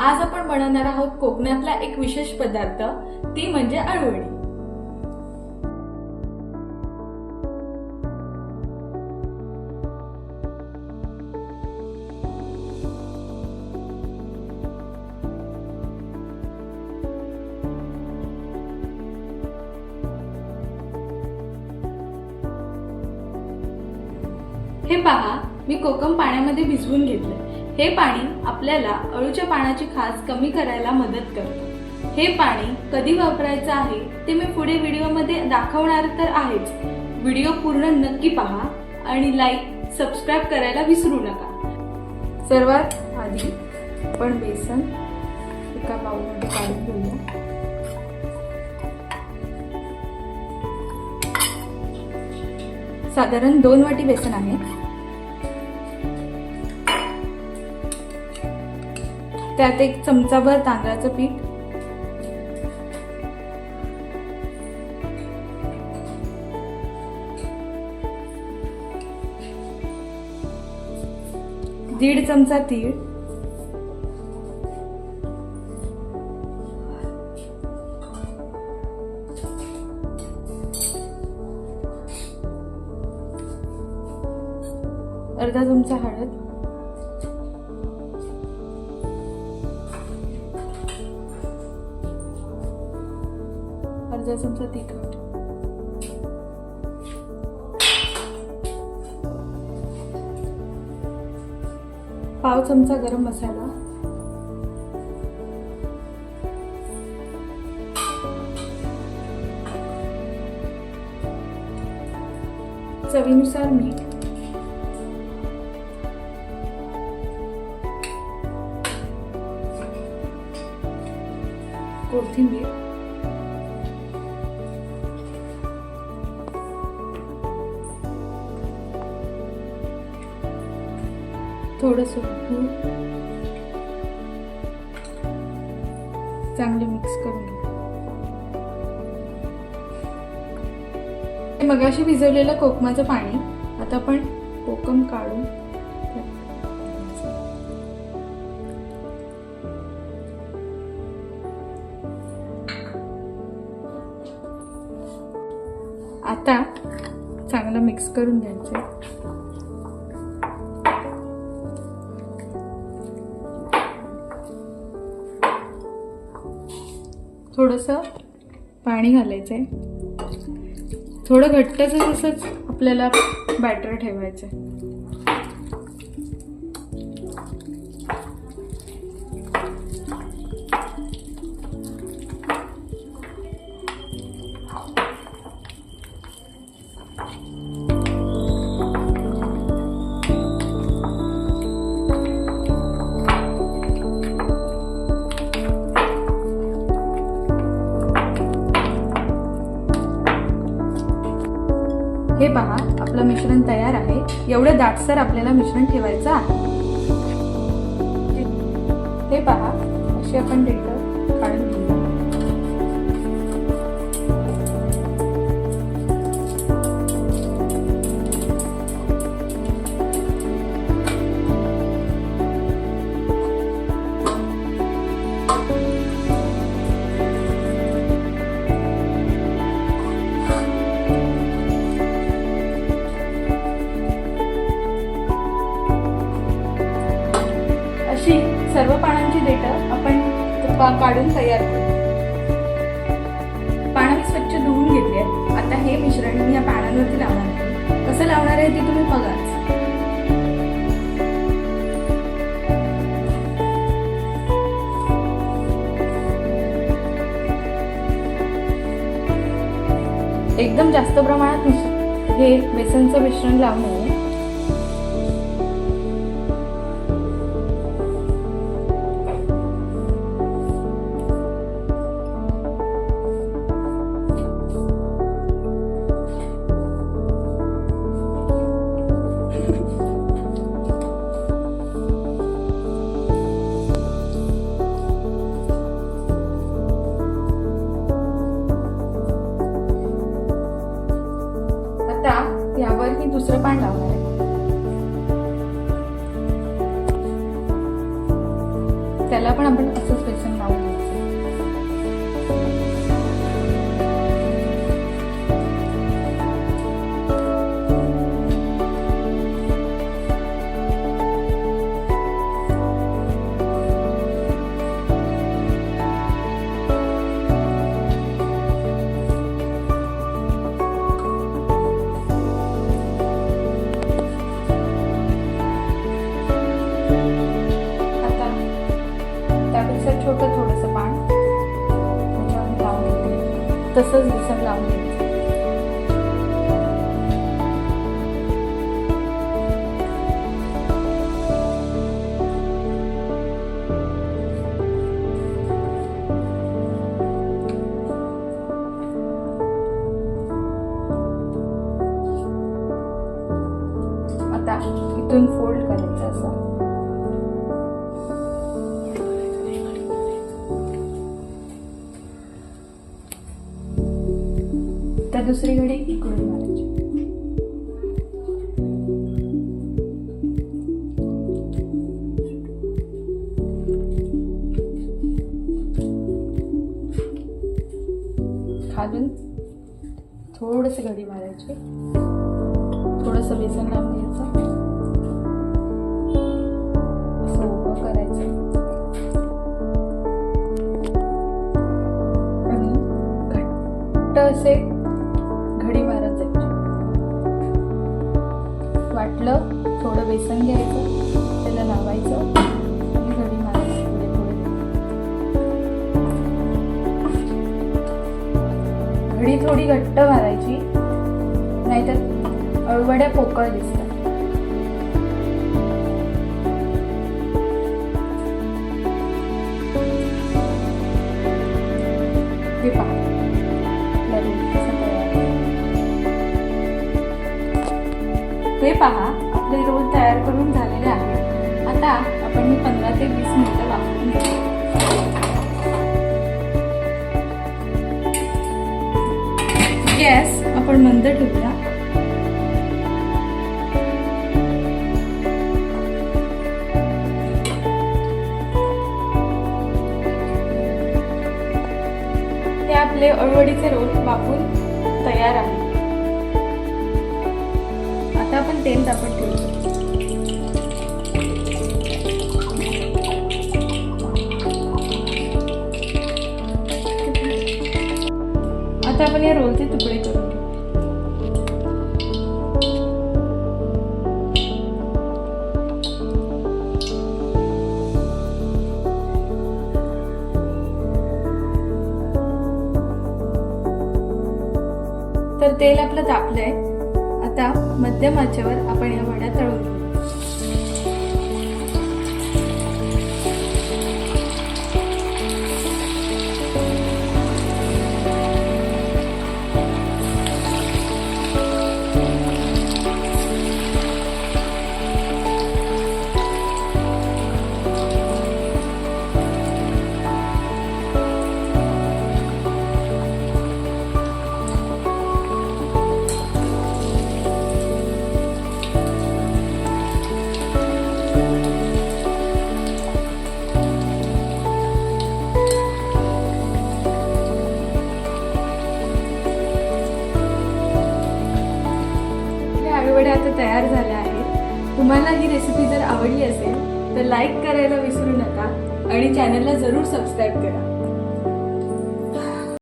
आज आपण बनवणार आहोत कोकणातला एक विशेष पदार्थ ती म्हणजे अळवणी हे पहा मी कोकम पाण्यामध्ये भिजवून घेतलंय. हे पाणी आपल्याला अळूच्या पानाची खास कमी करायला मदत करतं. हे पाणी कधी वापरायचं आहे ते मी पुढे व्हिडिओमध्ये दाखवणार तर आहेच. व्हिडिओ पूर्ण नक्की पहा आणि लाईक सबस्क्राईब करायला विसरू नका. सर्वात आधी आपण बेसन एका बाऊलमध्ये काढून घेऊया. साधारण दोन वाटी बेसन आहे. त्यात एक चमचाभर तांदळाचं पीठ. दीड चमचा तीळ. अर्धा चमचा हळद. अर्धा चमचा तिखट. पाव चमचा गरम मसाला. चवीनुसार मीठ. कोथिंबीर. थोडस गूळ चांगले मिक्स करून घ्या हे मगाशी भिजवलेलं कोकमाचं पाणी आता आपण कोकम काढून आता चांगलं मिक्स करून घ्यायचं थोडंसं पाणी घालायचं आहे थोडं घट्टच तसंच आपल्याला बॅटर ठेवायचं आहे हे पहा आपलं मिश्रण तयार आहे. एवढं दाटसर आपल्याला मिश्रण ठेवायचं आहे. हे पहा अशी आपण सर्व पानांची देठं आपण पा- काढून तयार करू. पानं मी स्वच्छ धुवून घेतली. आहेत आता हे मिश्रण मी या पानांवरती लावणार आहे. कसं लावणार आहे ते तुम्ही बघाच एकदम जास्त प्रमाणात हे बेसनचं मिश्रण लावून तसंच बेसन लावून. घ्यायचं आता इथून फोल्ड करायचं असं. दुसरी घडी इकडून मारायची? खालून थोडस घडी मारायची. थोडस बेसन लावून घ्यायचं. करायचं. आणि घट्ट असे बेसन घ्यायचं त्याला लावायचं आणि घडी मारायची घडी थोडी घट्ट मारायची नाहीतर अळवड्या पोकळ दिसतात. हे पहा. हे पहा. आपले रोल तयार करून झालेले आहे. आता आपण ही पंधरा ते वीस मिनिटं वापरून घेऊ. गॅस आपण मंद ठेवूया. हे आपले अळवडीचे रोल वापरून तयार आहे. आता आपण तेल तापत आता आपण या रोलचे तुकडे करू. तर तेल आपलं तापलंय. मध्यम आचेवर आपण या वड्या तळून आपल्या आता तयार झाल्या आहेत. तुम्हाला ही रेसिपी जर आवडली असेल तर लाईक करायला विसरू नका आणि चॅनलला जरूर सबस्क्राईब करा.